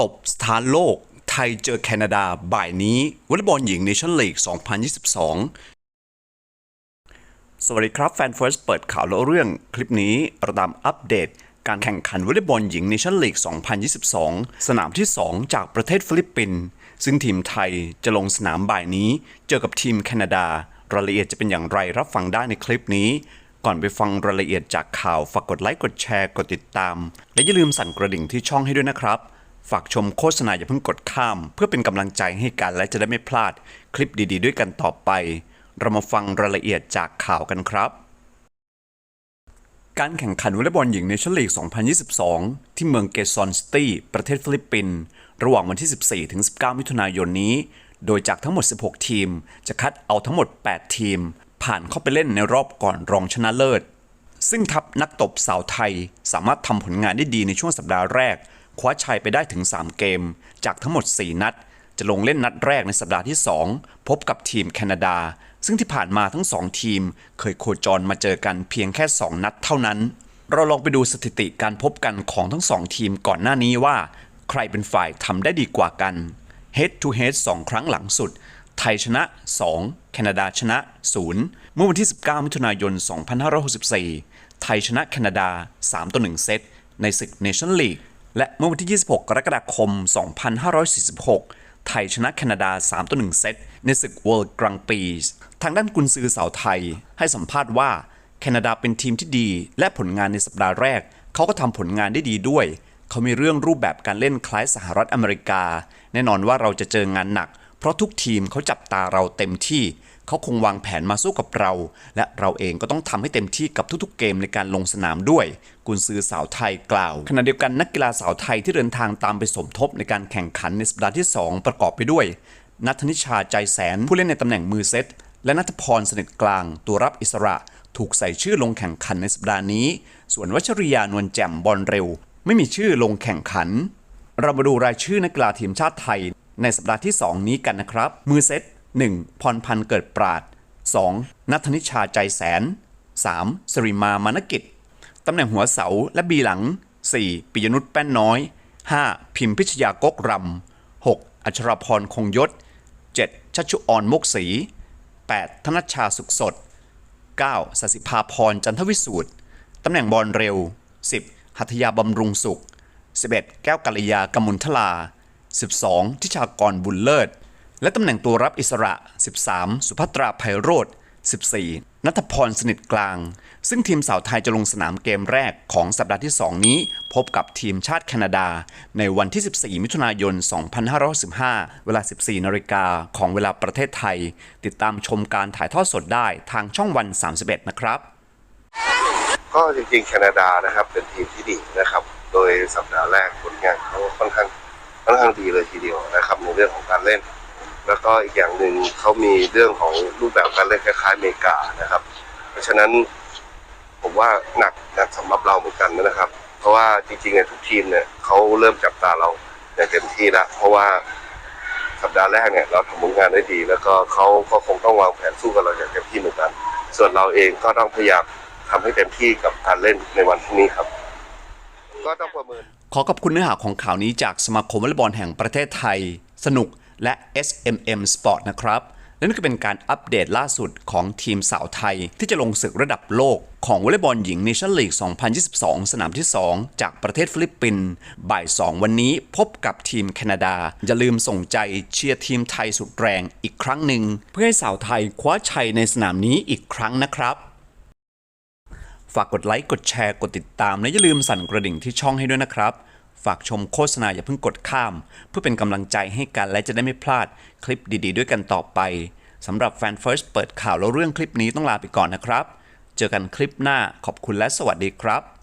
ตบสถานโลก ไทยเจอแคนาดาบ่ายนี้วอลเลย์บอลหญิงเนชั่นลีก 2022 สวัสดีครับแฟนเฟิร์สเปิดข่าวแล้วเรื่องคลิปนี้เราตามอัปเดตการแข่งขันวอลเลย์บอลหญิงเนชั่นลีก 2022 สนามที่ 2 จากประเทศฟิลิปปินส์ซึ่งทีมไทยจะลงสนามบ่ายนี้ เจอกับทีมแคนาดารายละเอียดจะเป็นอย่างไรรับฟังได้ในคลิปนี้ ก่อนไปฟังรายละเอียดจากข่าวฝากกดไลค์กดแชร์กดติดตาม และอย่าลืมสั่นกระดิ่งที่ช่องให้ด้วยนะครับ ฝากชมโฆษณาอย่าเพิ่งกดข้าม เพื่อเป็นกำลังใจให้กันและจะได้ไม่พลาดคลิปดี ๆ ด้วยกันต่อไป เรามาฟังรายละเอียดจากข่าวกันครับ การแข่งขันวอลเลย์บอลหญิงเนชั่นลีก 2022 ที่เมืองเกซอนสตี้ประเทศฟิลิปปินส์ระหว่างวันที่ 14 ถึง 19 มิถุนายนนี้ โดยจากทั้งหมด 16 ทีม จะคัดเอาทั้งหมด 8 ทีม ผ่านเข้าไปเล่นในรอบก่อนรองชนะเลิศ ซึ่งทัพนักตบสาวไทยสามารถทำผลงานได้ดีในช่วงสัปดาห์แรก คว้าชัยไปได้ถึง 3 เกม จากทั้งหมด 4 นัด จะลงเล่นนัดแรกในสัปดาห์ที่ 2 พบกับทีมแคนาดา ซึ่งที่ผ่านมาทั้ง 2 ทีม เคยโคจรมาเจอกันเพียงแค่ 2 นัดเท่านั้น เราลองไปดูสถิติการพบกันของทั้ง 2 ทีมก่อนหน้านี้ว่า ใครเป็นฝ่ายทำได้ดีกว่ากัน Head to Head 2 ครั้งหลังสุดไทยชนะ 2 แคนาดาชนะ 0 เมื่อวันที่ 19 มิถุนายน 2564 ไทยชนะแคนาดา 3 ต่อ 1 เซต ในศึก Nation League และเมื่อวันที่ 26 กรกฎาคม 2546 ไทยชนะแคนาดา 3 ต่อ 1 เซต ในศึก World Grand Prix ทางด้านกุนซือสาวไทย ให้สัมภาษณ์ว่า แคนาดาเป็นทีมที่ดี และผลงานในสัปดาห์แรก เขาก็ทำผลงานได้ดีด้วย เขามีเรื่องรูปแบบการเล่นคล้ายสหรัฐอเมริกา แน่นอนว่าเราจะเจองานหนัก เพราะทุกทีมเขาจับตาเราเต็มที่ เขาคงวางแผนมาสู้กับเรา และเราเองก็ต้องทำให้เต็มที่กับทุกๆเกมในการลงสนามด้วยกุนซือสาวไทยกล่าว ขณะเดียวกันนักกีฬาสาวไทยที่เดินทางตามไปสมทบในการแข่งขันในสัปดาห์ที่ 2 ประกอบไปด้วย นัทนิชาใจแสนผู้เล่นในตำแหน่งมือเซตและนัทพรสนิทกลางตัวรับอิสระ ถูกใส่ชื่อลงแข่งขันในสัปดาห์นี้ ส่วนวัชริยานวลแจ่มบอลเร็ว ไม่มีชื่อลงแข่งขัน เรามาดูรายชื่อนักกีฬาทีมชาติไทย ในสัปดาห์ที่ 2 นี้กันนะครับ มือเซต 1. พรพันธ์เกิดปราด 2. นัทนิชาใจแสน 3. สริมามานกิจ ตำแหน่งหัวเสาและบีหลัง 4. ปิยนุชแป้นน้อย 5. พิมพิชยากกรำ 6. อัชรพรคงยศ 7. ชัชชุออนมกศรี 8. ธนชาสุขสด 9. สสิภาพรจันทวิสูตรตำแหน่งบอลเร็ว 10. หัตถยาบำรุงสุข 11. แก้วกัลยากมุลทลา 12. ทิชากรบุญเลิศ และตำแหน่งตัวรับอิสระ 13. สุภัตราไพโรธ 14. นัทพรสนิทกลาง ซึ่งทีมสาวไทยจะลงสนามเกมแรกของสัปดาห์ที่ 2 นี้ พบกับทีมชาติแคนาดา ในวันที่ 14 มิถุนายน 2515 เวลา 14 นาฬิกาของเวลาประเทศไทย ติดตามชมการถ่ายทอดสดได้ทางช่องวัน 31 นะครับ ก็จริงๆ แคนาดานะครับ เป็นทีมที่ดีนะครับ โดยสัปดาห์แรกผลงานเขาค่อนข้างค่อนข้างดีเลยทีเดียวนะครับในเรื่องของการเล่น แล้วก็อีกอย่างหนึ่งเขามีเรื่องของรูปแบบการเล่นคล้ายๆอเมริกานะครับ เพราะฉะนั้นผมว่าหนักหนักสำหรับเราเหมือนกันนะครับ เพราะว่าจริงๆเนี่ยทุกทีมเนี่ยเขาเริ่มจับตาเราอย่างเต็มที่แล้วเพราะว่าสัปดาห์แรกเนี่ยเราทำผลงานได้ดี แล้วก็เขาก็คงต้องวางแผนสู้กับเราอย่างเต็มที่เหมือนกัน ส่วนเราเองก็ต้องพยายามทำให้เต็มที่กับการเล่นในวันพรุ่งนี้ครับ ก็ต้องประเมิน ขอขอบคุณเนื้อหาของข่าวนี้จากสมาคมวอลเลย์บอลแห่งประเทศไทย สนุก และ SMM Sport นะครับและนี่ก็เป็นการอัปเดตล่าสุดของทีมสาวไทย ที่จะลงศึกระดับโลกของวอลเลย์บอลหญิง Nation League 2022 สนามที่ 2 จากประเทศฟิลิปปินส์บ่าย 2 วันนี้พบกับทีมแคนาดา อย่าลืมส่งใจเชียร์ทีมไทยสุดแรงอีกครั้งหนึ่ง เพื่อให้สาวไทยคว้าชัยในสนามนี้อีกครั้งนะครับ ฝากกดไลค์ กดแชร์ กดติดตาม และอย่าลืมสั่นกระดิ่งที่ช่องให้ด้วยนะครับ ฝากชมโฆษณาอย่าเพิ่งกดข้าม เพื่อเป็นกำลังใจให้กันและจะได้ไม่พลาดคลิปดีๆ ด้วยกันต่อไปสำหรับแฟน First เปิดข่าวแล้วเรื่องคลิปนี้ต้องลาไปก่อนนะครับ เจอกันคลิปหน้าขอบคุณและสวัสดีครับ